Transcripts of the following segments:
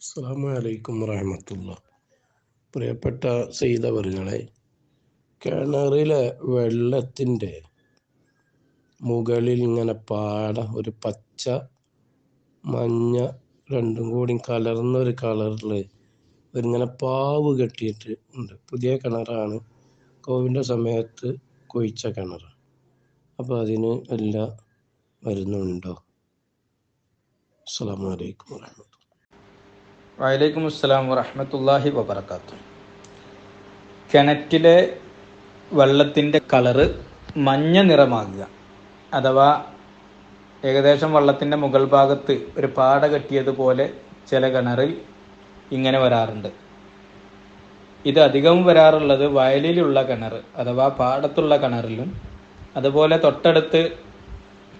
അസ്സാം വലൈക്കും വറഹമത്തുള്ള. പ്രിയപ്പെട്ട സെയ്തവറുകളെ കിണറിലെ വെള്ളത്തിന്റെ മുകളിൽ ഇങ്ങനെ പാട ഒരു പച്ച മഞ്ഞ രണ്ടും കൂടി കലർന്ന ഒരു കളറിൽ ഇങ്ങനെ പാവ് കെട്ടിയിട്ട് ഉണ്ട്. പുതിയ കിണറാണ്. കോവിന്റെ സമയത്ത് കുഴിച്ച കിണർ. അപ്പോൾ അതിന് എല്ലാ വരുന്നുണ്ടോ? അസ്സാം വലൈക്കും വറഹമത്തുള്ള. വലൈക്കും അസ്സലാം വറഹമത്തല്ലാഹി വബർക്കാത്തു കിണറ്റിലെ വെള്ളത്തിന്റെ കളറ് മഞ്ഞ നിറമാകുക. അഥവാ ഏകദേശം വെള്ളത്തിന്റെ മുകൾ ഭാഗത്ത് ഒരു പാട കെട്ടിയതുപോലെ ചില കിണറിൽ ഇങ്ങനെ വരാറുണ്ട്. ഇത് അധികവും വരാറുള്ളത് വയലിലുള്ള കിണർ അഥവാ പാടത്തുള്ള കിണറിലും. അതുപോലെ തൊട്ടടുത്ത്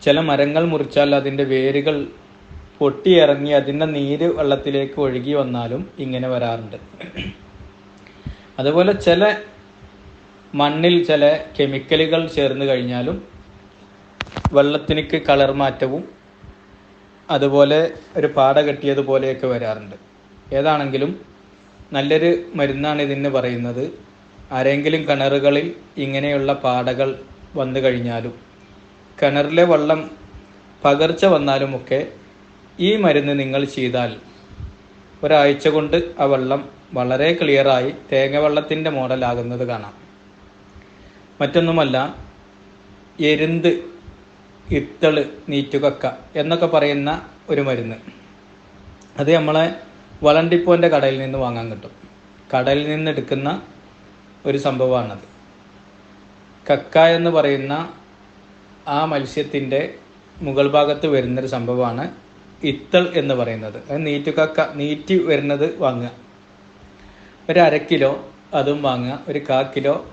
ചില മരങ്ങൾ മുറിച്ചാൽ അതിന്റെ വേരുകൾ പൊട്ടിയിറങ്ങി അതിന്റെ നീര് വെള്ളത്തിലേക്ക് ഒഴുകി വന്നാലും ഇങ്ങനെ വരാറുണ്ട്. അതുപോലെ ചില മണ്ണിൽ ചില കെമിക്കലുകൾ ചേർന്ന് കഴിഞ്ഞാലും വെള്ളത്തിന് കളർ മാറ്റവും അതുപോലെ ഒരു പാട കെട്ടിയതുപോലെയൊക്കെ വരാറുണ്ട്. ഏതാണെങ്കിലും നല്ലൊരു മരുന്നാണ് ഇതിന് പറയുന്നത്. ആരെങ്കിലും കിണറുകളിൽ ഇങ്ങനെയുള്ള പാടകൾ വന്നു കഴിഞ്ഞാലും കിണറിലെ വെള്ളം പകർച്ച വന്നാലുമൊക്കെ ഈ മരുന്ന് നിങ്ങൾ ചെയ്താൽ ഒരാഴ്ച കൊണ്ട് ആ വെള്ളം വളരെ ക്ലിയറായി തേങ്ങ വെള്ളത്തിന്റെ മോഡലാകുന്നത് കാണാം. മറ്റൊന്നുമല്ല എരുന്ത് ഇത്തൾ നീറ്റുകക്ക എന്നൊക്കെ പറയുന്ന ഒരു മരുന്ന്. അത് നമ്മളെ വളണ്ടിപ്പോന്റെ കടയിൽ നിന്ന് വാങ്ങാൻ കിട്ടും. കടയിൽ നിന്ന് എടുക്കുന്ന ഒരു സംഭവമാണത്. കക്ക എന്ന് പറയുന്ന ആ മത്സ്യത്തിന്റെ മുകൾ ഭാഗത്ത് വരുന്നൊരു സംഭവമാണ് ഇത്തൾ എന്ന് പറയുന്നത്. നീറ്റുകക്ക നീറ്റി വരുന്നത് വാങ്ങുക. ഒരു അര കിലോ അതും വാങ്ങുക. ഒരു കാ കിലോ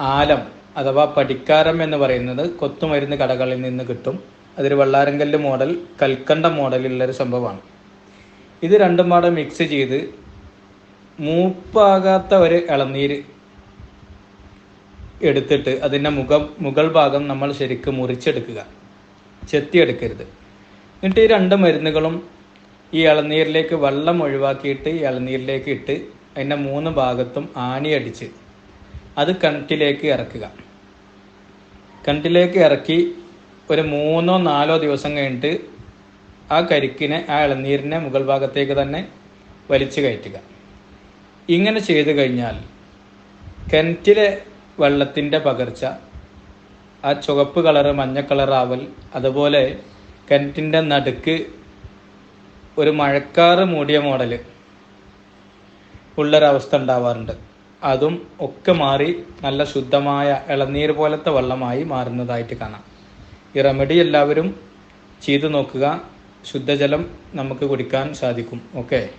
ആലം അഥവാ പടിക്കാരം എന്ന് പറയുന്നത് കൊത്തുമരുന്ന് കടകളിൽ നിന്ന് കിട്ടും. അതൊരു വെള്ളാരങ്കല്ല് മോഡൽ കൽക്കണ്ട മോഡലുള്ളൊരു സംഭവമാണ്. ഇത് രണ്ടും പാടെ മിക്സ് ചെയ്ത് മൂപ്പാകാത്ത ഒരു ഇളനീര് എടുത്തിട്ട് അതിന്റെ മുഖം മുകൾ ഭാഗം നമ്മൾ ശരിക്കും മുറിച്ചെടുക്കുക. ചെത്തിയെടുക്കരുത്. എന്നിട്ട് ഈ രണ്ട് മരുന്നുകളും ഈ ഇളനീരിലേക്ക് വെള്ളം ഒഴിവാക്കിയിട്ട് ഈ ഇളനീരിലേക്ക് ഇട്ട് അതിന്റെ മൂന്ന് ഭാഗത്തും ആണിയടിച്ച് അത് കിണറ്റിലേക്ക് ഇറക്കുക. കിണറ്റിലേക്ക് ഇറക്കി ഒരു മൂന്നോ നാലോ ദിവസം കഴിഞ്ഞിട്ട് ആ കരിക്കിനെ ആ ഇളനീരിനെ മുകൾ ഭാഗത്തേക്ക് തന്നെ വലിച്ചു കയറ്റുക. ഇങ്ങനെ ചെയ്തു കഴിഞ്ഞാൽ കിണറ്റിലെ വെള്ളത്തിന്റെ പകർച്ച ആ ചുവപ്പ് കളറ് മഞ്ഞ കളറാവൽ അതുപോലെ കിണറ്റിന്റെ നടുക്ക് ഒരു മഴക്കാറ് മൂടിയ മോഡൽ ഉള്ളൊരവസ്ഥ ഉണ്ടാവാറുണ്ട്. അതും ഒക്കെ മാറി നല്ല ശുദ്ധമായ ഇളനീർ പോലത്തെ വെള്ളമായി മാറുന്നതായിട്ട് കാണാം. ഈ റെമഡി എല്ലാവരും ചെയ്തു നോക്കുക. ശുദ്ധജലം നമുക്ക് കുടിക്കാൻ സാധിക്കും. ഓക്കെ